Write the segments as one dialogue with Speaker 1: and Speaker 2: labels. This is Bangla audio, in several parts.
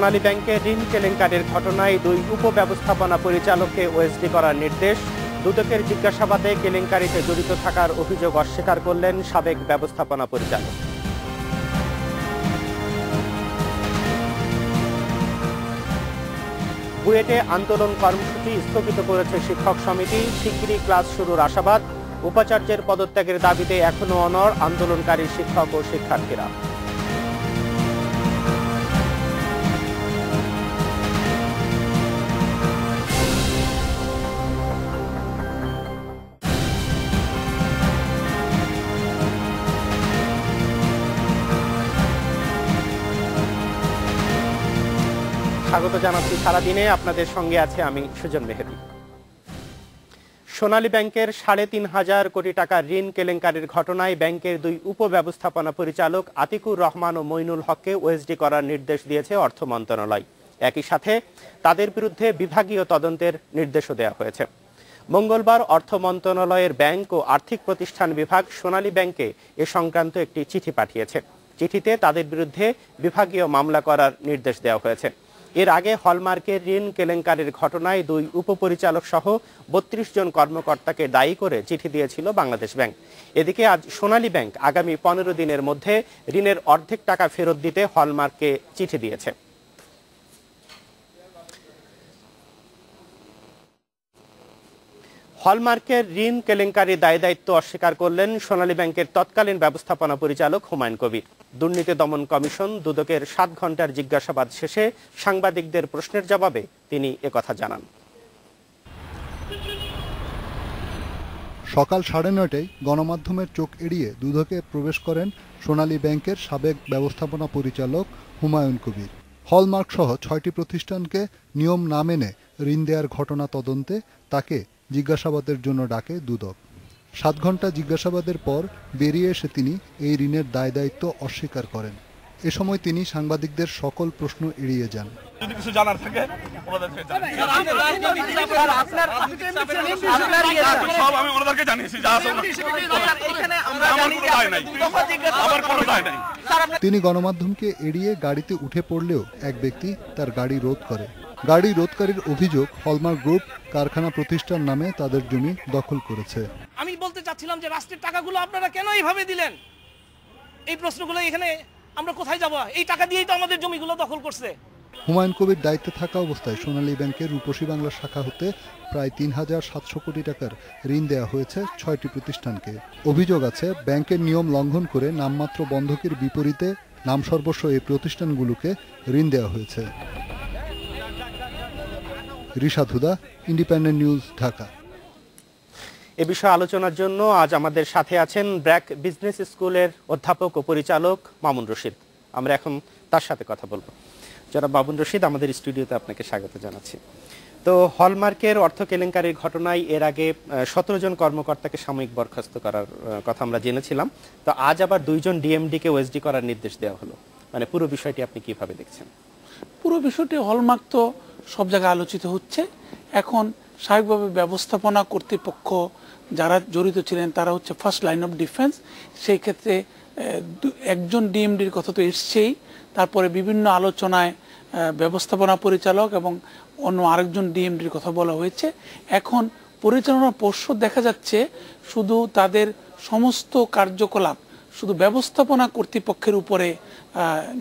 Speaker 1: সোনালী ব্যাংকে ঋণ কেলেঙ্কারির ঘটনায় দুই উপব্যবস্থাপনা পরিচালককে ওএসডি করার নির্দেশ। দুদকের জিজ্ঞাসাবাদে কেলেঙ্কারিতে জড়িত থাকার অভিযোগ অস্বীকার করলেন সাবেক ব্যবস্থাপনা পরিচালক। বুয়েটে আন্দোলন কর্মসূচি স্থগিত করেছে শিক্ষক সমিতি। শিগগিরই ক্লাস শুরুর আশাবাদ। উপাচার্যের পদত্যাগের দাবিতে এখনও অনর আন্দোলনকারী শিক্ষক ও শিক্ষার্থীরা। স্বাগত জানাচ্ছি সারাদিনে। আপনাদের সঙ্গে আছে আমি সুজন মেহেদি। সোনালী ব্যাংকের সাড়ে তিন হাজার কোটি টাকার ঋণ কেলেঙ্কারির ঘটনায় ব্যাংকের দুই উপব্যবস্থাপনা পরিচালক আতিকুর রহমান ও মইনুল হককে ওএসডি করার নির্দেশ দিয়েছে অর্থ মন্ত্রণালয়। একই সাথে তাদের বিরুদ্ধে বিভাগীয় তদন্তের নির্দেশও দেওয়া হয়েছে। মঙ্গলবার অর্থ মন্ত্রণালয়ের ব্যাংক ও আর্থিক প্রতিষ্ঠান বিভাগ সোনালী ব্যাংকে এ সংক্রান্ত একটি চিঠি পাঠিয়েছে। চিঠিতে তাদের বিরুদ্ধে বিভাগীয় মামলা করার নির্দেশ দেওয়া হয়েছে। এর আগে হলমার্কের ঋণ কেলেঙ্কারির ঘটনায় দুই উপপরিচালক সহ বত্রিশ জন কর্মকর্তাকে দায়ী করে চিঠি দিয়েছিল বাংলাদেশ ব্যাংক। এদিকে আজ সোনালী ব্যাংক আগামী পনেরো দিনের মধ্যে ঋণের অর্ধেক টাকা ফেরত দিতে হলমার্ককে চিঠি দিয়েছে। হলমার্কের ঋণ কেলেঙ্কারি দায় দায়িত্ব অস্বীকার করলেন সোনালী ব্যাংকের তৎকালীন ব্যবস্থাপনা পরিচালক হুমায়ুন কবির। দুর্নীতি দমন কমিশন দুদকের সাত ঘণ্টার জিজ্ঞাসাবাদ শেষে সাংবাদিকদের প্রশ্নের জবাবে তিনি একথা জানান।
Speaker 2: সকাল সাড়ে নয়টায় গণমাধ্যমের চোখ এড়িয়ে দুদকে প্রবেশ করেন সোনালী ব্যাংকের সাবেক ব্যবস্থাপনা পরিচালক হুমায়ুন কবির। হলমার্ক সহ ছয়টি প্রতিষ্ঠানকে নিয়ম না মেনে ঋণ দেওয়ার ঘটনা তদন্তে তাকে জিজ্ঞাসাবাদের জন্য ডাকে দুদক। সাত ঘণ্টা জিজ্ঞাসাবাদের পর বেরিয়ে এসে তিনি এই ঋণের দায় দায়িত্ব অস্বীকার করেন। এ সময় তিনি সাংবাদিকদের সকল প্রশ্ন এড়িয়ে যান।
Speaker 3: যদি কিছু জানার থাকে সব আমি ওনাদেরকে জানিয়েছি যা আছে ওনাদের- আমার কোনো দায় নাই। আমার কোনো দায় নাই।
Speaker 2: তিনি গণমাধ্যমকে এড়িয়ে গাড়িতে উঠে পড়লেও এক ব্যক্তি তার গাড়ি রোধ করে। গাড়ি রোধকারীর অভিযোগ হলমার্ক গ্রুপ কারখানা প্রতিষ্ঠান নামে তাদের জমি দখল করেছে।
Speaker 4: আমি বলতে চাচ্ছিলাম যে রাষ্ট্রের টাকাগুলো আপনারা কেন এইভাবে দিলেন? এই প্রশ্নগুলো এখানে আমরা কোথায় যাব? এই টাকা দিয়েই তো আমাদের জমিগুলো দখল করছে।
Speaker 2: হুমায়ুন কবির দায়িত্বে থাকা অবস্থায় সোনালী ব্যাংকের রূপসী বাংলা শাখা হতে প্রায় তিন হাজার সাতশো কোটি টাকার ঋণ দেওয়া হয়েছে ছয়টি প্রতিষ্ঠানকে। অভিযোগ আছে ব্যাংকের নিয়ম লঙ্ঘন করে নামমাত্র বন্ধকের বিপরীতে নাম সর্বস্ব এই প্রতিষ্ঠানগুলোকে ঋণ দেওয়া হয়েছে। রিশাদ হুদা ইন্ডিপেন্ডেন্ট নিউজ ঢাকা
Speaker 1: এ বিষয়ে আলোচনার জন্য আজ আমাদের সাথে আছেন ব্র্যাক বিজনেস স্কুলের অধ্যাপক ও পরিচালক মামুন রশিদ। আমরা এখন তার সাথে কথা বলব। যারা মামুন রশিদ আমাদের স্টুডিওতে আপনাকে স্বাগত জানাচ্ছি। তো হলমার্কের অর্থ কেলেঙ্কারির ঘটনায় এর আগে সতেরো জন কর্মকর্তাকে সাময়িক বরখাস্ত করার কথা আমরা জেনেছিলাম। তো আজ আবার দুইজন ডিএমডিকে ওএসডি করার নির্দেশ দেওয়া হলো। মানে পুরো বিষয়টি আপনি কীভাবে দেখছেন?
Speaker 4: পুরো বিষয়টি হলমার্ক তো সব জায়গায় আলোচিত হচ্ছে। এখন স্বাভাবিকভাবে ব্যবস্থাপনা কর্তৃপক্ষ যারা জড়িত ছিলেন, তারা হচ্ছে ফার্স্ট লাইন অফ ডিফেন্স সেই ক্ষেত্রে একজন ডিএমডির কথা তো এসছেই। তারপরে বিভিন্ন আলোচনায় ব্যবস্থাপনা পরিচালক এবং অন্য আরেকজন ডিএমডির কথা বলা হয়েছে। এখন পরিচালনা পর্ষদ দেখা যাচ্ছে শুধু তাদের সমস্ত কার্যকলাপ শুধু ব্যবস্থাপনা কর্তৃপক্ষের উপরে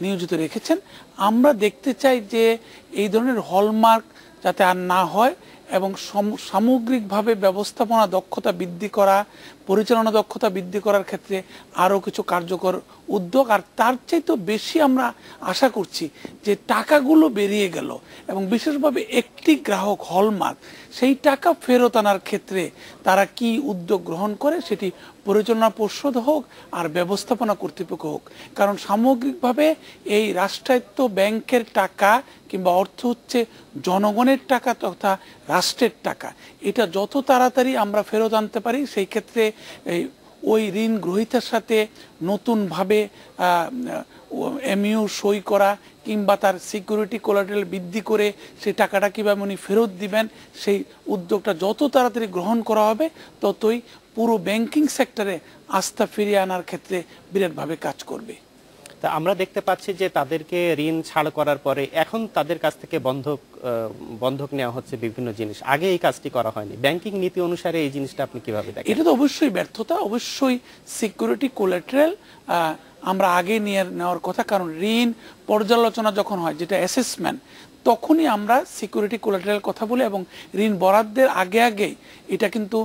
Speaker 4: নিয়োজিত রেখেছেন। আমরা দেখতে চাই যে এই ধরনের হলমার্ক যাতে আর না হয় এবং সম- সামগ্রিকভাবে ব্যবস্থাপনা দক্ষতা বৃদ্ধি করা পরিচালনা দক্ষতা বৃদ্ধি করার ক্ষেত্রে আরও কিছু কার্যকর উদ্যোগ, আর তার চাইতেও বেশি আমরা আশা করছি যে টাকাগুলো বেরিয়ে গেল এবং বিশেষভাবে একটি গ্রাহক হলমার্ক, সেই টাকা ফেরত আনার ক্ষেত্রে তারা কি উদ্যোগ গ্রহণ করে সেটি পরিচালনা পর্ষদ হোক আর ব্যবস্থাপনা কর্তৃপক্ষ হোক। কারণ সামগ্রিকভাবে এই রাষ্ট্রায়ত্ত ব্যাংকের টাকা কিংবা অর্থ হচ্ছে জনগণের টাকা তথা রাষ্ট্রের টাকা, এটা যত তাড়াতাড়ি আমরা ফেরত আনতে পারি, সেই ক্ষেত্রে এই ওই ঋণ গ্রহীতার সাথে নতুনভাবে এমইউ সই করা কিংবা তার সিকিউরিটি কোলাটেরাল বৃদ্ধি করে সেই টাকাটা কীভাবে উনি ফেরত দিবেন, সেই উদ্যোগটা যত তাড়াতাড়ি গ্রহণ করা হবে, ততই পুরো ব্যাংকিং সেক্টরে আস্থা ফিরিয়ে আনার ক্ষেত্রে বিরাটভাবে কাজ করবে।
Speaker 1: তা আমরা দেখতে পাচ্ছি যে তাদেরকে ঋণ ছাড় করার পরে এখন তাদের কাছ থেকে বন্ধক বন্ধক নেওয়া হচ্ছে বিভিন্ন জিনিস। আগে এই কাজটি করা হয়নি। ব্যাংকিং নীতি অনুসারে এই জিনিসটা আপনি কীভাবে দেখেন?
Speaker 4: এটা তো অবশ্যই ব্যর্থতা, অবশ্যই সিকিউরিটি কোলাটারাল আমরা আগে নিয়ে নেওয়ার কথা। কারণ ঋণ পর্যালোচনা যখন হয়, যেটা অ্যাসেসমেন্ট, তখনই আমরা সিকিউরিটি কোলাটারাল কথা বলি এবং ঋণ বরাদ্দের আগে আগে এটা কিন্তু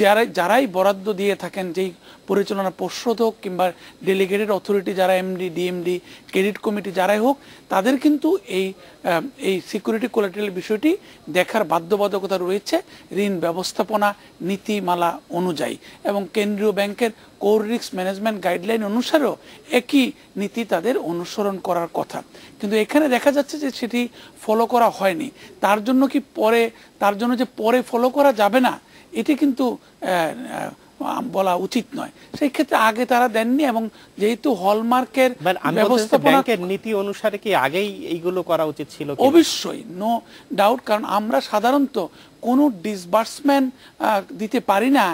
Speaker 4: যারাই যারাই বরাদ্দ দিয়ে থাকেন, যেই পরিচালনা পর্ষদ হোক কিংবা ডেলিগেটেড অথরিটি যারা এমডি ডিএমডি ক্রেডিট কমিটি যারাই হোক, তাদের কিন্তু এই এই সিকিউরিটি কোলাটারাল বিষয়টি দেখার বাধ্যবাধকতা রয়েছে ঋণ ব্যবস্থাপনা নীতিমালা অনুযায়ী। এবং কেন্দ্রীয় ব্যাংকের কোর রিস্ক ম্যানেজমেন্ট গাইডলাইন অনুসারেও একই নীতি তাদের অনুসরণ করার কথা। কিন্তু এখানে দেখা যাচ্ছে যে সেটি ফলো করা হয়নি। তার জন্য কি পরে, তার জন্য যে পরে ফলো করা যাবে না, এটি কিন্তু বলা উচিত নয়। সেই ক্ষেত্রে আগে তারা দেননি এবং যেহেতু হলমার্কের
Speaker 1: ব্যাংকের নীতি অনুসারে কি আগেই এইগুলো করা উচিত ছিল
Speaker 4: অবশ্যই নো ডাউট কারণ আমরা সাধারণত কোনো ডিসবার্সমেন্ট দিতে পারি না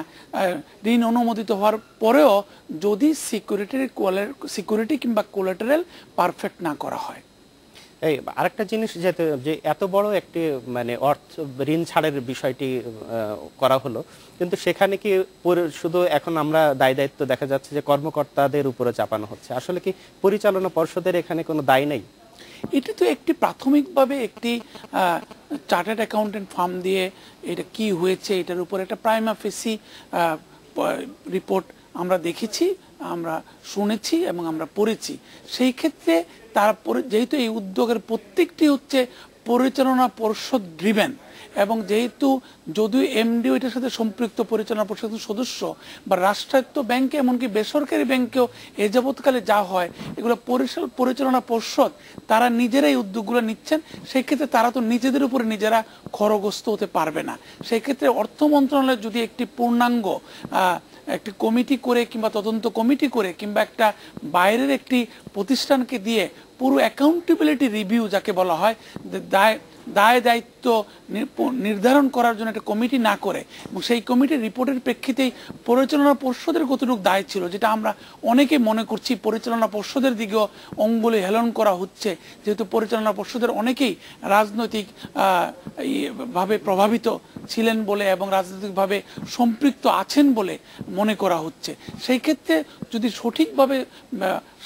Speaker 4: ঋণ অনুমোদিত হওয়ার পরেও যদি সিকিউরিটির সিকিউরিটি কিংবা কোলাটারাল পারফেক্ট না করা হয়।
Speaker 1: এই আরেকটা জিনিস যে এত বড় একটি মানে অর্থ, ঋণ ছাড়ের বিষয়টি করা হলো, কিন্তু সেখানে কি শুধু এখন আমরা দায় দায়িত্ব দেখা যাচ্ছে যে কর্মকর্তাদের উপরে চাপানো হচ্ছে। আসলে কি পরিচালনা পর্ষদের এখানে কোনো দায় নেই?
Speaker 4: এটি তো একটি প্রাথমিকভাবে একটি চার্টার্ড অ্যাকাউন্টেন্ট ফার্ম দিয়ে এটা কি হয়েছে, এটার উপর একটা প্রাইমা ফেসি রিপোর্ট আমরা দেখেছি, আমরা শুনেছি এবং আমরা পড়েছি। সেই ক্ষেত্রে তারপরে যেহেতু এই উদ্যোগের প্রত্যেকটি হচ্ছে পরিচালনা পর্ষদ ড্রিভেন এবং যেহেতু যদিও এমডি এটার সাথে সম্পৃক্ত পরিচালনা পরিষদের সদস্য বা রাষ্ট্রায়ত্ত ব্যাংকে, এমনকি বেসরকারি ব্যাংকেও এ যাবৎকালে যা হয়, এগুলো পরিচাল- পরিচালনা পর্ষদ তারা নিজেরাই উদ্যোগগুলো নিচ্ছেন। সেই ক্ষেত্রে তারা তো নিজেদের উপরে নিজেরা খরগ্রস্ত হতে পারবে না। সেই ক্ষেত্রে অর্থ মন্ত্রণালয় যদি একটি পূর্ণাঙ্গ একটি কমিটি করে কিংবা তদন্ত কমিটি করে কিংবা একটা বাইরের একটি প্রতিষ্ঠানকে দিয়ে পুরো অ্যাকাউন্টেবিলিটি রিভিউ যাকে বলা হয় দায় দায় দায়িত্ব নির্ধারণ করার জন্য একটা কমিটি না করে, এবং সেই কমিটির রিপোর্টের প্রেক্ষিতেই পরিচালনা পর্ষদের কতটুকু দায় ছিল, যেটা আমরা অনেকে মনে করছি পরিচালনা পর্ষদের দিকেও অঙ্গুলি হেলন করা হচ্ছে, যেহেতু পরিচালনা পর্ষদের অনেকেই রাজনৈতিক ভাবে প্রভাবিত ছিলেন বলে এবং রাজনৈতিকভাবে সম্পৃক্ত আছেন বলে মনে করা হচ্ছে। সেই ক্ষেত্রে যদি সঠিকভাবে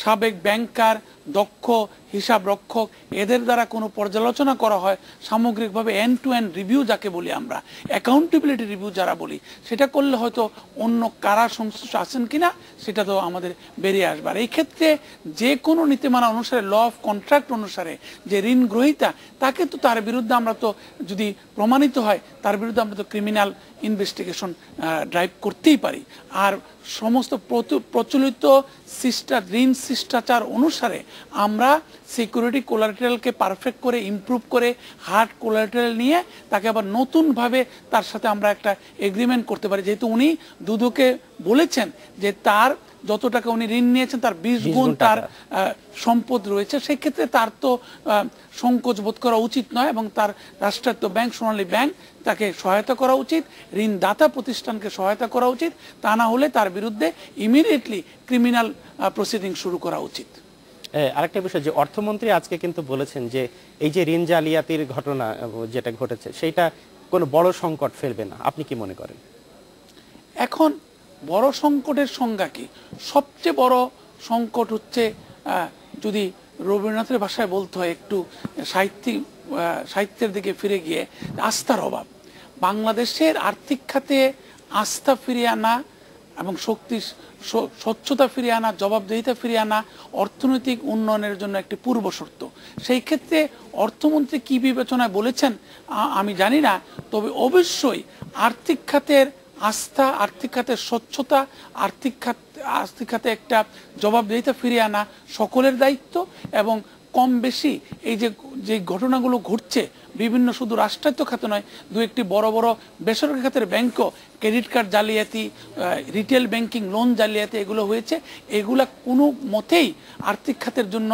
Speaker 4: সাবেক ব্যাংকার দক্ষ, হিসাব রক্ষক, এদের দ্বারা কোনো পর্যালোচনা করা হয় সামগ্রিকভাবে এন্ড টু এন্ড রিভিউ যাকে বলি আমরা। অ্যাকাউন্টেবিলিটি রিভিউ যারা বলি, সেটা করলে হয়তো অন্য কারা সংশ্লিষ্ট আছেন কিনা, সেটা তো আমাদের বেরিয়ে আসবে। আর এই ক্ষেত্রে যে কোনো নীতিমালা অনুসারে ল অফ কন্ট্রাক্ট অনুসারে যে ঋণ গ্রহীতা, তাকে তো তার বিরুদ্ধে আমরা তো যদি প্রমাণিত হয়, তার বিরুদ্ধে আমরা তো ক্রিমিনাল ইনভেস্টিগেশন ড্রাইভ করতেই পারি। আর সমস্ত প্রচু- প্রচলিত শিষ্টা, ঋণ শিষ্টাচার অনুসারে আমরা সিকিউরিটি কোলাটারালকে পারফেক্ট করে ইমপ্রুভ করে হার্ড কোলাটারাল নিয়ে তাকে আবার নতুনভাবে তার সাথে আমরা একটা এগ্রিমেন্ট করতে পারি। যেহেতু উনি দুদুকে বলেছেন যে তার যত টাকা উনি ঋণ নিয়েছেন তার বিশ গুণ তার সম্পদ রয়েছে। সেক্ষেত্রে তার তো সংকোচ বোধ করা উচিত নয় এবং তার রাষ্ট্রায়ত্ত ব্যাংক সোনালী ব্যাংক তাকে সহায়তা করা উচিত ঋণদাতা প্রতিষ্ঠানকে সহায়তা করা উচিত তা না হলে তার বিরুদ্ধে ইমিডিয়েটলি ক্রিমিনাল প্রসিডিং শুরু করা উচিত।
Speaker 1: আরেকটা বিষয় যে অর্থমন্ত্রী আজকে কিন্তু বলেছেন যে এই যে ঋণ জালিয়াতির ঘটনা যেটা ঘটেছে, সেইটা কোনো বড় সংকট ফেলবে না। আপনি কি মনে করেন?
Speaker 4: এখন বড় সংকটের সংজ্ঞা কি? সবচেয়ে বড় সংকট হচ্ছে যদি রবীন্দ্রনাথের ভাষায় বলতে হয় একটু সাহিত্যিক সাহিত্যের দিকে ফিরে গিয়ে, আস্থার অভাব। বাংলাদেশের আর্থিক খাতে আস্থা ফিরিয়ে আনা এবং শক্তি স্বচ্ছতা ফিরিয়ে আনা, জবাবদিহিতা ফিরিয়ে আনা অর্থনৈতিক উন্নয়নের জন্য একটি পূর্ব শর্ত। সেই ক্ষেত্রে অর্থমন্ত্রী কি বিবেচনায় বলেছেন আমি জানি না, তবে অবশ্যই আর্থিক খাতের আস্থা, আর্থিক খাতের স্বচ্ছতা, আর্থিক খাত, আর্থিক খাতে একটা জবাবদিহিতা ফিরিয়ে আনা সকলের দায়িত্ব এবং কম বেশি এই যে যে ঘটনাগুলো ঘটছে, বিভিন্ন শুধু রাষ্ট্রায়ত্ত খাতে নয়, দু একটি বড় বড় বেসরকারি খাতের ব্যাংকও ক্রেডিট কার্ড জালিয়াতি রিটেল ব্যাংকিং লোন জালিয়াতি এগুলো হয়েছে। এগুলা কোনো মতেই আর্থিক খাতের জন্য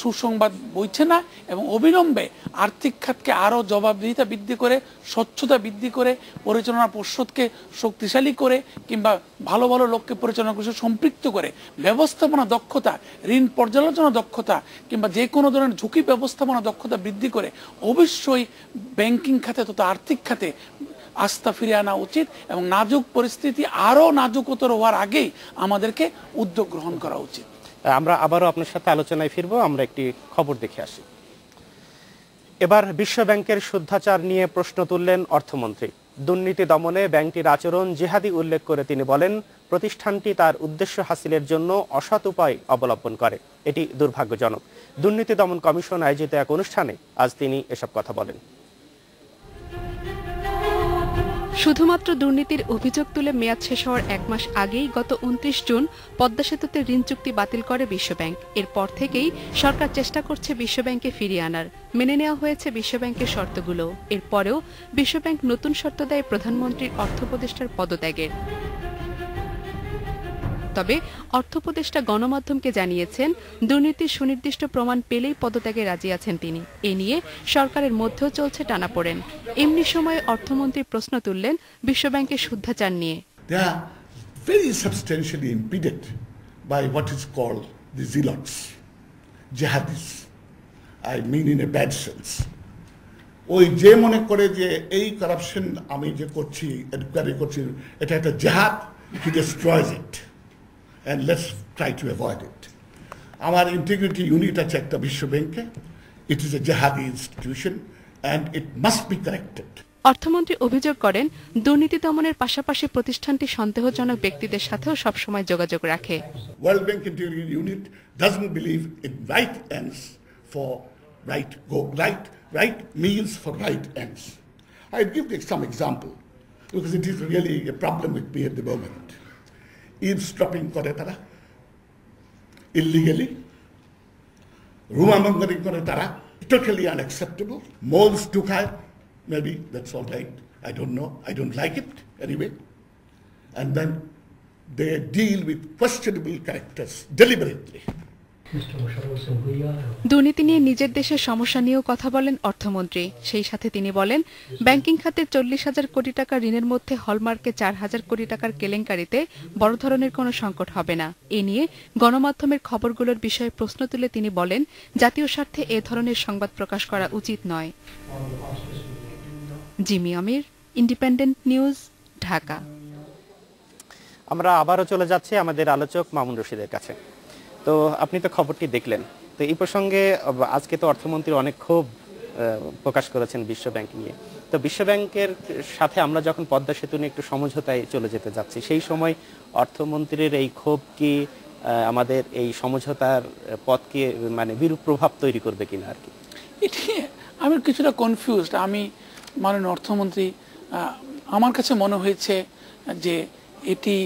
Speaker 4: সুসংবাদ বইছে না এবং অবিলম্বে আর্থিক খাতকে আরও জবাবদিহিতা বৃদ্ধি করে, স্বচ্ছতা বৃদ্ধি করে, পরিচালনা পর্ষদকে শক্তিশালী করে কিংবা ভালো ভালো লোককে পরিচালনা পরিষদ সম্পৃক্ত করে, ব্যবস্থাপনা দক্ষতা, ঋণ পর্যালোচনা দক্ষতা কিংবা যে কোনো ধরনের ঝুঁকি ব্যবস্থাপনা দক্ষতা বৃদ্ধি করে অবশ্যই ব্যাংকিং খাতে তথা আর্থিক খাতে আস্থা ফিরে আনা উচিত এবং নাজুক পরিস্থিতি আরও নাজুকতর হওয়ার আগেই আমাদেরকে উদ্যোগ গ্রহণ করা উচিত।
Speaker 1: আমরা আবারও আপনার সাথে আলোচনায় ফিরব, আমরা একটি খবর দেখে আসি। এবার বিশ্ব ব্যাংকের শুদ্ধাচার নিয়ে প্রশ্ন তুললেন অর্থমন্ত্রী। দুর্নীতি দমনে ব্যাংকটির আচরণ জেহাদি উল্লেখ করে তিনি বলেন, প্রতিষ্ঠানটি তার উদ্দেশ্য হাসিলের জন্য অসৎ উপায় অবলম্বন করে। এটি দুর্ভাগ্যজনক। দুর্নীতি দমন কমিশন আয়োজিত এক অনুষ্ঠানে আজ তিনি এসব কথা বলেন।
Speaker 5: শুধুমাত্র দুর্নীতির অভিযোগ তুলে মেয়াদ শেষ হওয়ার এক মাস আগেই গত উনত্রিশ জুন পদ্মা সেতুতে ঋণ চুক্তি বাতিল করে বিশ্বব্যাংক। এরপর থেকেই সরকার চেষ্টা করছে বিশ্বব্যাংকে ফিরিয়ে আনার। মেনে নেওয়া হয়েছে বিশ্বব্যাংকের শর্তগুলো। এরপরেও বিশ্বব্যাংক নতুন শর্ত দেয় প্রধানমন্ত্রীর অর্থ উপদেষ্টার পদত্যাগের। তবে অর্থপ্রদেষ্টা গণমাধ্যমকে জানিয়েছেন দুর্নীতির সুনির্দিষ্ট প্রমাণ পেলেই পদত্যাগে রাজি আছেন তিনি এ নিয়ে সরকারের মধ্যেও চলছে টানাপোড়েন এমনি সময়ে অর্থমন্ত্রী প্রশ্ন তুললেন বিশ্বব্যাংকের শুদ্ধাচার নিয়ে
Speaker 6: very substantially impeded by what is called the zealots, jihadis. I mean in a bad sense. ওই যে মনে করে যে এই কারাপশন আমি যে করছি এনকোয়ারি করছি এটা একটা জেহাদ he destroys it and let's try to avoid it আমার ইন্টিগ্রিটি ইউনিট আছে একটা বিশ্ব ব্যাংকে it is a Jihadi institution and it must be corrected
Speaker 5: অর্থমন্ত্রী অভিযোগ করেন দুর্নীতি দমনের পাশাপাশি প্রতিষ্ঠানটি সন্দেহজনক ব্যক্তিদের সাথেও সবসময় যোগাযোগ রাখে
Speaker 6: World Bank Interior Unit doesn't believe in right ends for right go right right means for right ends. I'll give you some example because it is really a problem with me at the moment. Eavesdropping করে তারা illegally, rumor করে তারা totally unacceptable. Moles ঢুকায় maybe that's all right. I don't know. I don't like it anyway. And then they deal with questionable characters deliberately.
Speaker 5: দুর্নীতি নিয়ে নিজের দেশের সমস্যা নিয়েও কথা বলেন অর্থমন্ত্রী। সেই সাথে তিনি বলেন, ব্যাংকিং খাতের চল্লিশ হাজার কোটি টাকা ঋণের মধ্যে হলমার্কে চার হাজার কোটি টাকার কেলেঙ্কারিতে বড় ধরনের কোনো সংকট হবে না। এ নিয়ে গণমাধ্যমের খবরগুলোর বিষয়ে প্রশ্ন তুলে তিনি বলেন, জাতীয় স্বার্থে এ ধরনের সংবাদ প্রকাশ করা উচিত নয়। Jimmy Amir, Independent News, Dhaka.
Speaker 1: আমরা আবারও চলে যাচ্ছি আমাদের আলোচক মামুন রশিদের কাছে। তো আপনি তো খবরটি দেখলেন। তো এই প্রসঙ্গে আজকে তো অর্থমন্ত্রী অনেক ক্ষোভ প্রকাশ করেছেন বিশ্ব ব্যাংক নিয়ে। তো বিশ্ব ব্যাংকের সাথে আমরা যখন পদ্মা সেতু নিয়ে একটু সমঝোতায় চলে যেতে যাচ্ছি, সেই সময় অর্থমন্ত্রীর এই ক্ষোভ কি আমাদের এই সমঝোতার পথকে মানে বিরূপ প্রভাব তৈরি করবে কিনা আর কি?
Speaker 4: এটি আমি কিছুটা কনফিউজড আমি মাননীয় অর্থমন্ত্রী আমার কাছে মনে হয়েছে যে এটি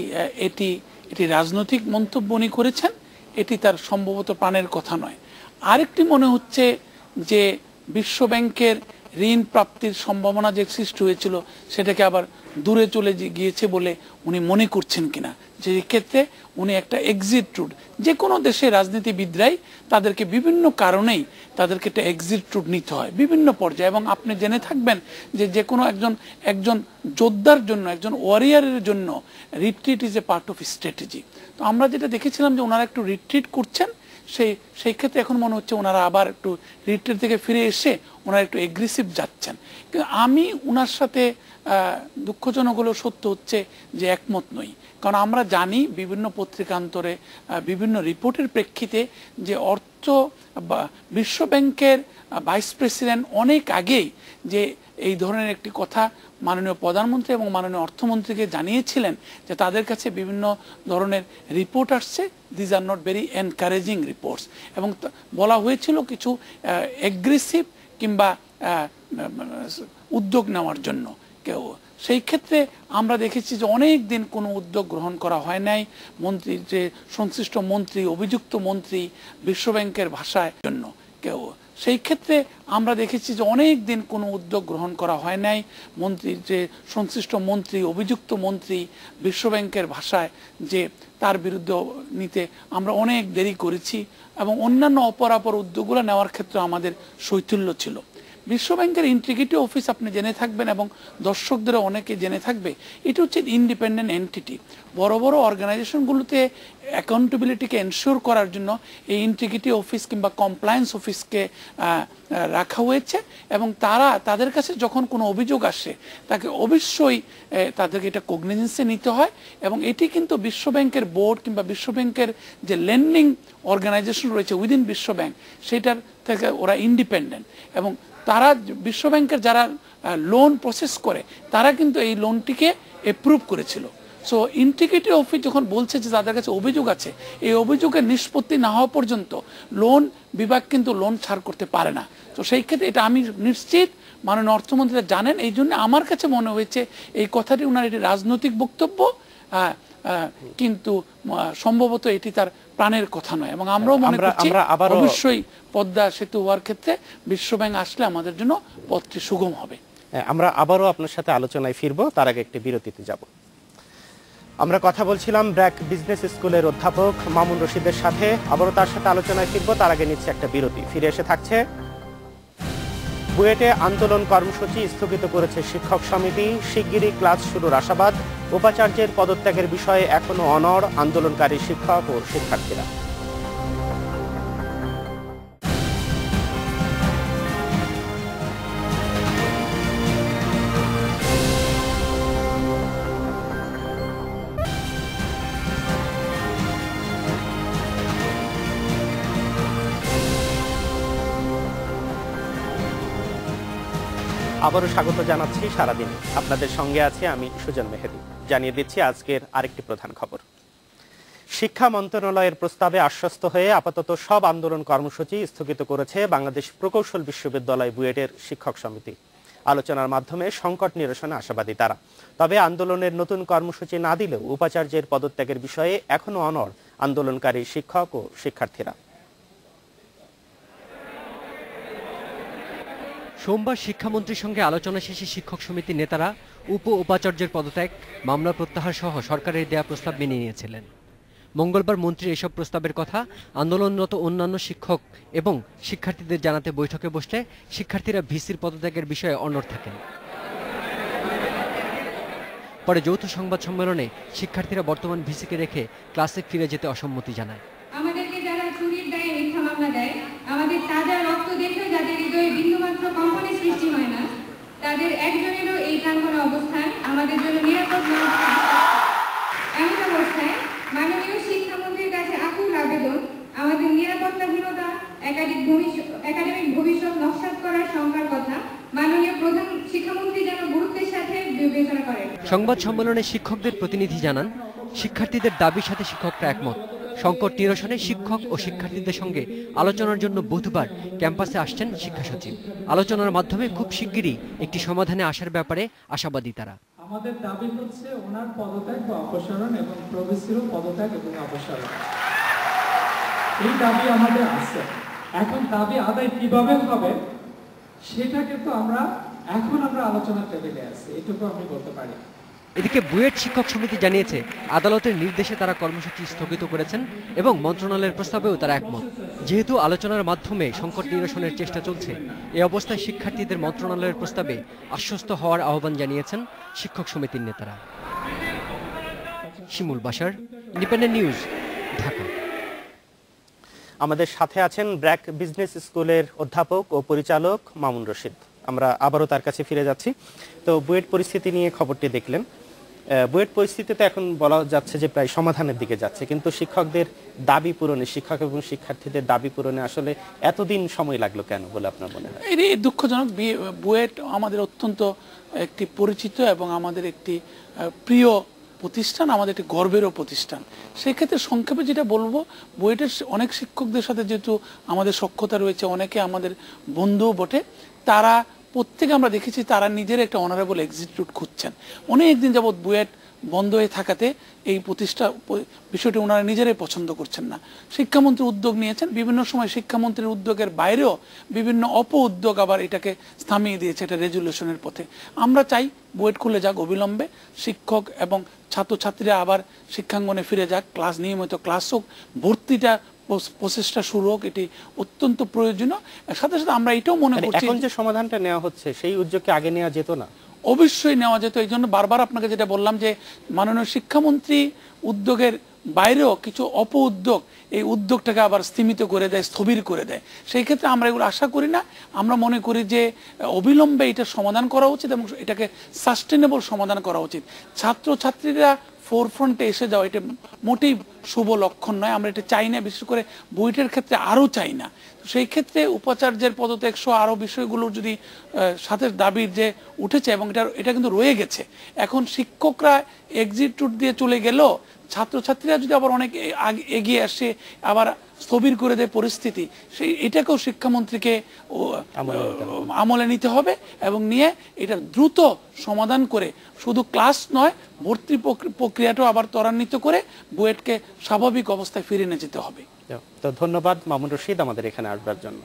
Speaker 4: এটি এটি রাজনৈতিক মন্তব্য উনি করেছেন। এটি তার সম্ভবত প্রাণের কথা নয়। আরেকটি মনে হচ্ছে যে বিশ্ব ব্যাংকের ঋণ প্রাপ্তির সম্ভাবনা যে সৃষ্টি হয়েছিল, সেটাকে আবার দূরে চলে গিয়েছে বলে উনি মনে করছেন কিনা। যে ক্ষেত্রে উনি একটা এক্সিট রুট যে কোনো দেশের রাজনীতিবিদরাই তাদেরকে বিভিন্ন কারণেই তাদেরকে একটা এক্সিট রুট নিতে হয়, বিভিন্ন পর্যায়ে। এবং আপনি জেনে থাকবেন যে যে কোনো একজন একজন যোদ্ধার জন্য, একজন ওয়ারিয়ারের জন্য retreat is a part of strategy তো আমরা যেটা দেখেছিলাম যে ওনারা একটু রিট্রিট করছেন, সেই সেই ক্ষেত্রে এখন মনে হচ্ছে ওনারা আবার একটু রিট্রিট থেকে ফিরে এসে ওনারা একটু এগ্রেসিভ যাচ্ছেন। কিন্তু আমি ওনার সাথে দুঃখজনক হলেও সত্য হচ্ছে যে একমত নই। কারণ আমরা জানি বিভিন্ন পত্রিকান্তরে বিভিন্ন রিপোর্টের প্রেক্ষিতে যে অর্থ বা বিশ্ব ব্যাংকের ভাইস প্রেসিডেন্ট অনেক আগেই যে এই ধরনের একটি কথা মাননীয় প্রধানমন্ত্রী এবং মাননীয় অর্থমন্ত্রীকে জানিয়েছিলেন যে তাদের কাছে বিভিন্ন ধরনের রিপোর্ট আসছে। These are not very encouraging reports এবং বলা হয়েছিল কিছু এগ্রেসিভ কিংবা উদ্যোগ নেওয়ার জন্য। কেউ। সেই ক্ষেত্রে আমরা দেখেছি যে অনেক দিন কোনো উদ্যোগ গ্রহণ করা হয় নাই। মন্ত্রী যে সংশ্লিষ্ট মন্ত্রী, অভিযুক্ত মন্ত্রী বিশ্বব্যাংকের ভাষায় জন্য কেউ। সেই ক্ষেত্রে আমরা দেখেছি যে অনেক দিন কোনো উদ্যোগ গ্রহণ করা হয় নাই। মন্ত্রী যে সংশ্লিষ্ট মন্ত্রী, অভিযুক্ত মন্ত্রী বিশ্বব্যাংকের ভাষায় যে তার বিরুদ্ধে নিতে আমরা অনেক দেরি করেছি এবং অন্যান্য অপরাপর উদ্যোগগুলো নেওয়ার ক্ষেত্রে আমাদের শৈথিল্য ছিল। বিশ্বব্যাংকের ইন্টিগ্রিটি অফিস আপনি জেনে থাকবেন এবং দর্শকদেরও অনেকে জেনে থাকবে। এটা হচ্ছে ইন্ডিপেন্ডেন্ট এন্টিটি বড় বড় অর্গানাইজেশনগুলোতে অ্যাকাউন্টেবিলিটিকে এনশিওর করার জন্য এই ইন্টিগ্রিটি অফিস কিংবা কমপ্লায়েন্স অফিসকে রাখা হয়েছে এবং তারা তাদের কাছে যখন কোনো অভিযোগ আসে, তাকে অবশ্যই তাদেরকে এটা কগনিজেন্সে নিতে হয় এবং এটি কিন্তু বিশ্বব্যাংকের বোর্ড কিংবা বিশ্বব্যাংকের যে লেন্ডিং অর্গানাইজেশন রয়েছে উইদিন বিশ্বব্যাংক, সেটার থেকে ওরা ইন্ডিপেন্ডেন্ট এবং তারা বিশ্বব্যাংকের যারা লোন প্রসেস করে, তারা কিন্তু এই লোনটিকে এপ্রুভ করেছিল। সো ইন্টিগ্রিটি অফিস যখন বলছে যে তাদের কাছে অভিযোগ আছে, এই অভিযোগের নিষ্পত্তি না হওয়া পর্যন্ত লোন বিভাগ কিন্তু লোন ছাড় করতে পারে না। তো সেই ক্ষেত্রে এটা আমি নিশ্চিত, মাননীয় অর্থমন্ত্রীরা জানেন, এই জন্য আমার কাছে মনে হয়েছে এই কথাটি ওনার এটি রাজনৈতিক বক্তব্য কিন্তু সম্ভবত এটি তার প্রাণের কথা নয় এবং আমরাও মনে
Speaker 1: আমরা-
Speaker 4: করছি অবশ্যই পদ্মা সেতু হওয়ার ক্ষেত্রে বিশ্বব্যাংক আসলে আমাদের জন্য পথটি সুগম হবে।
Speaker 1: আমরা আবারও আপনার সাথে আলোচনায় ফিরব তার আগে একটি বিরতিতে যাব। আমরা কথা বলছিলাম ব্র্যাক বিজনেস স্কুলের অধ্যাপক মামুন রশিদের সাথে আবারও তার সাথে আলোচনায় ফিরবো তার আগে নিচ্ছে একটা বিরতি। ফিরে এসে থাকছে বুয়েটে আন্দোলন কর্মসূচি স্থগিত করেছে শিক্ষক সমিতি। শিগগিরই ক্লাস শুরুর আশাবাদ। উপাচার্যের পদত্যাগের বিষয়ে এখনও অনড় আন্দোলনকারী শিক্ষক ও শিক্ষার্থীরা। আবারও স্বাগত জানাচ্ছি সারাদিন। আপনাদের সঙ্গে আছে আমি সুজন মেহেদি। জানিয়ে দিচ্ছি আজকের আরেকটি প্রধান খবর। শিক্ষা মন্ত্রণালয়ের প্রস্তাবে আশ্বস্ত হয়ে আপাতত সব আন্দোলন কর্মসূচি স্থগিত করেছে বাংলাদেশ প্রকৌশল বিশ্ববিদ্যালয় বুয়েটের শিক্ষক সমিতি। আলোচনার মাধ্যমে সংকট নিরসনে আশাবাদী তারা। তবে আন্দোলনের নতুন কর্মসূচি না দিলেও উপাচার্যের পদত্যাগের বিষয়ে এখনও অনড় আন্দোলনকারী শিক্ষক ও শিক্ষার্থীরা।
Speaker 7: সোমবার শিক্ষামন্ত্রীর সঙ্গে আলোচনা শেষে শিক্ষক সমিতির নেতারা উপ উপাচার্যের পদত্যাগ, মামলা প্রত্যাহার সহ সরকারের দেয়া প্রস্তাব মেনে নিয়েছিলেন। মঙ্গলবার মন্ত্রী এসব প্রস্তাবের কথা আন্দোলনরত অন্যান্য শিক্ষক এবং শিক্ষার্থীদের জানাতে বৈঠকে বসলে শিক্ষার্থীরা ভিসির পদত্যাগের বিষয়ে অনড় থাকেন। পরে যৌথ সংবাদ সম্মেলনে শিক্ষার্থীরা বর্তমান ভিসিকে রেখে ক্লাসে ফিরে যেতে অসম্মতি জানায়।
Speaker 8: আমাদেরকে যারা দায়ে আমাদের তাজা হৃদয়ে বিন্দুমাত্র কম্পনের সৃষ্টি হয় না। তাদের একজনেরও এই প্রাঙ্গনে অবস্থান, আমাদের জন্য নিরাপদ এমন অবস্থায় মাননীয় শিক্ষামন্ত্রীর কাছে আকুল আবেদন, আমাদের নিরাপত্তাহীনতা একাডেমিক ভবিষ্যৎ একাডেমিক ভবিষ্যৎ নকশাত করার সংখ্যার কথা মাননীয় প্রধান শিক্ষামন্ত্রী যেন গুরুত্বের সাথে বিবেচনা করেন।
Speaker 7: সংবাদ সম্মেলনে শিক্ষকদের প্রতিনিধি জানান, শিক্ষার্থীদের দাবির সাথে শিক্ষকরা একমত। সংকট নিরসনে শিক্ষক ও শিক্ষার্থীদের সঙ্গে আলোচনার জন্য বুধবার ক্যাম্পাসে আসছেন শিক্ষা সচিব। আলোচনার মাধ্যমে খুব শিগগিরই একটি সমাধানে আসার ব্যাপারে আশাবাদী তারা।
Speaker 9: আমাদের দাবি হচ্ছে ওনার পদত্যাগ বা অপসারণ এবং প্রবেশিরও পদত্যাগ এবং অপসারণ। এই দাবি আমাদের আছে। এখন দাবি আদায় কীভাবে হবে সেটা কিন্তু আমরা, এখন আমরা আলোচনার টেবিলে আছি। এটুকু আমি বলতে পারি।
Speaker 7: এদিকে বুয়েট শিক্ষক সমিতি জানিয়েছে, আদালতের নির্দেশে তারা কর্মসূচি স্থগিত করেছেন এবং মন্ত্রণালয়ের প্রস্তাবেও তারা একমত। যেহেতু আলোচনার মাধ্যমে সংকট নিরসনের চেষ্টা চলছে, এ অবস্থায় শিক্ষার্থীদের মন্ত্রণালয়ের প্রস্তাবে আশ্বস্ত হওয়ার আহ্বান জানিয়েছেন শিক্ষক সমিতির নেতারা। শিমুল বাসার ইন্ডিপেন্ডেন্ট নিউজ, ঢাকা।
Speaker 1: আমাদের সাথে আছেন ব্র্যাক বিজনেস স্কুলের অধ্যাপক ও পরিচালক মামুন রশিদ। আমরা আবারও তার কাছে ফিরে যাচ্ছি। তো বুয়েট পরিস্থিতি নিয়ে খবরটি দেখলেন। বুয়েট পরিস্থিতিতে এখন বলা যাচ্ছে যে প্রায় সমাধানের দিকে যাচ্ছে। কিন্তু শিক্ষকদের দাবি পূরণে, শিক্ষক এবং শিক্ষার্থীদের দাবি পূরণে আসলে এতদিন সময় লাগল কেন বলে আপনার মনে হয়?
Speaker 4: এটি দুঃখজনক বুয়েট আমাদের অত্যন্ত একটি পরিচিত এবং আমাদের একটি প্রিয় প্রতিষ্ঠান, আমাদের একটি গর্বেরও প্রতিষ্ঠান। সেক্ষেত্রে সংক্ষেপে যেটা বলব, বুয়েটের অনেক শিক্ষকদের সাথে যেহেতু আমাদের সক্ষতা রয়েছে, অনেকে আমাদের বন্ধুও বটে, তারা প্রত্যেকে আমরা দেখেছি তারা নিজের একটা অনারেবল এক্সিটিউট খুঁজছেন। অনেক দিন যাবৎ বুয়েট বন্ধ হয়ে থাকাতে এই প্রতিষ্ঠা বিষয়টি ওনারা নিজেরাই পছন্দ করছেন না। শিক্ষামন্ত্রী উদ্যোগ নিয়েছেন, বিভিন্ন সময় শিক্ষামন্ত্রীর উদ্যোগের বাইরেও বিভিন্ন অপ উদ্যোগ আবার এটাকে থামিয়ে দিয়েছে এটা রেজুলেশনের পথে। আমরা চাই বুয়েট খুলে যাক অবিলম্বে, শিক্ষক এবং ছাত্রছাত্রীরা আবার শিক্ষাঙ্গনে ফিরে যাক, ক্লাস নিয়মিত ক্লাস হোক, ভর্তিটা প্রচেষ্টা শুরু হোক এটি অত্যন্ত প্রয়োজনীয়। সাথে সাথে আমরা এটাও মনে
Speaker 1: মানে
Speaker 4: করছি
Speaker 1: এখন যে সমাধানটা নেওয়া হচ্ছে সেই উদ্যোগকে আগে নেওয়া যেত না।
Speaker 4: অবশ্যই নেওয়া যেত এই জন্য বারবার আপনাকে যেটা বললাম যে মাননীয় শিক্ষামন্ত্রী উদ্যোগের বাইরেও কিছু অপ উদ্যোগ এই উদ্যোগটাকে আবার স্তীমিত করে দেয় স্থবির করে দেয়। সেই ক্ষেত্রে আমরা এগুলো আশা করি না। আমরা মনে করি যে অবিলম্বে এটা সমাধান করা উচিত এবং এটাকে সাস্টেনেবল সমাধান করা উচিত। ছাত্রছাত্রীরা ফোরফ্রন্টে এসে যাওয়া, এটা মোটেই শুভ লক্ষণ নয়। আমরা এটা চাই না, বিশেষ করে বুয়েটের ক্ষেত্রে আরও চাই না। সেই ক্ষেত্রে উপাচার্যের পদত্যাগ সহ আরও বিষয়গুলো যদি সাথে দাবির যে উঠেছে, এবং এটা এটা কিন্তু রয়ে গেছে। এখন শিক্ষকরা এক্সিট টুট দিয়ে চলে গেলেও ছাত্রছাত্রীরা যদি আবার অনেক এগিয়ে আসে আবার স্থবির করে দেয় পরিস্থিতি সেই এটাকেও শিক্ষামন্ত্রীকে আমলে নিতে হবে। এবং নিয়ে এটা দ্রুত সমাধান করে শুধু ক্লাস নয় ভর্তি প্রক্রিয়াটাও আবার ত্বরান্বিত করে বুয়েটকে স্বাভাবিক অবস্থায় ফিরে নিয়ে যেতে হবে।
Speaker 1: তো ধন্যবাদ মামুন রশিদ আমাদের এখানে আসবার জন্য।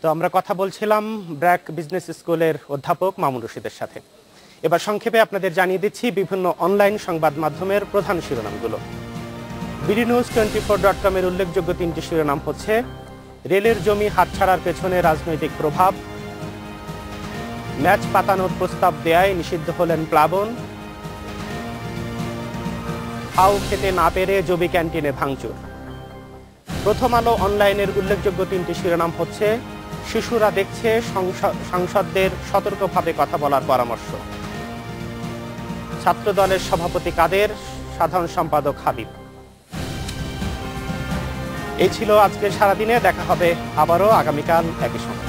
Speaker 1: তো আমরা কথা বলছিলাম ব্র্যাক বিজনেস স্কুলের অধ্যাপক মামুন রশিদের সাথে। এবার সংক্ষেপে আপনাদের জানিয়ে দিচ্ছি বিভিন্ন অনলাইন সংবাদ মাধ্যমের প্রধান শিরোনামগুলো। BD news twenty four dot কমের উল্লেখযোগ্য তিনটি শিরোনাম হচ্ছে, রেলের জমি হাতছাড়ার পেছনে রাজনৈতিক প্রভাব, ম্যাচ পাতানোর প্রস্তাব দেয়ায় নিষিদ্ধ হলেন প্লাবন ফাউ খেতে না পেরে জবি ক্যান্টিনে ভাঙচুর। প্রথম আলো অনলাইনের উল্লেখযোগ্য তিনটি শিরোনাম হচ্ছে, শিশুরা দেখছে সংস- সাংসদদের সতর্কভাবে কথা বলার পরামর্শ। ছাত্র দলের সভাপতি কাদের? সাধারণ সম্পাদক হাবিব। এই ছিল আজকে সারাদিনে। দেখা হবে আবারও আগামীকাল একই সময়।